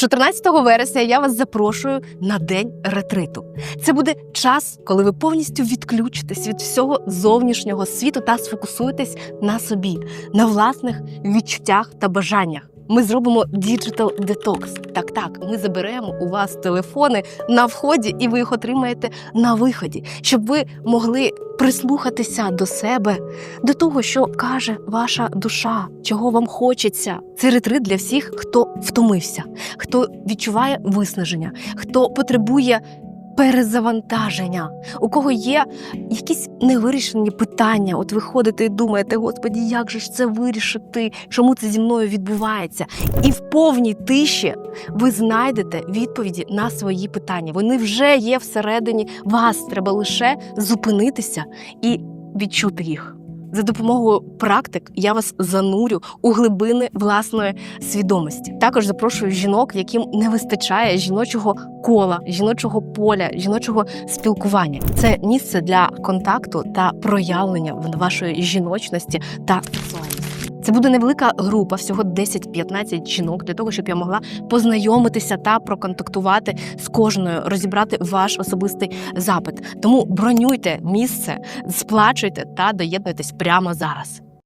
14 вересня я вас запрошую на день ретриту. Це буде час, коли ви повністю відключитесь від всього зовнішнього світу та сфокусуєтесь на собі, на власних відчуттях та бажаннях. Ми зробимо Digital Detox. Так, так, ми заберемо у вас телефони на вході, і ви їх отримаєте на виході, щоб ви могли прислухатися до себе, до того, що каже ваша душа, чого вам хочеться. Це ретрит для всіх, хто втомився, хто відчуває виснаження, хто потребує перезавантаження, у кого є якісь невирішені питання. От ви ходите і думаєте, господі, як же ж це вирішити? Чому це зі мною відбувається? І в повній тиші ви знайдете відповіді на свої питання. Вони вже є всередині вас. Треба лише зупинитися і відчути їх. За допомогою практик я вас занурю у глибини власної свідомості. Також запрошую жінок, яким не вистачає жіночого кола, жіночого поля, жіночого спілкування. Це місце для контакту та проявлення вашої жіночності та сексуальності. Це буде невелика група, всього 10-15 жінок, для того, щоб я могла познайомитися та проконтактувати з кожною, розібрати ваш особистий запит. Тому бронюйте місце, сплачуйте та доєднуйтесь прямо зараз.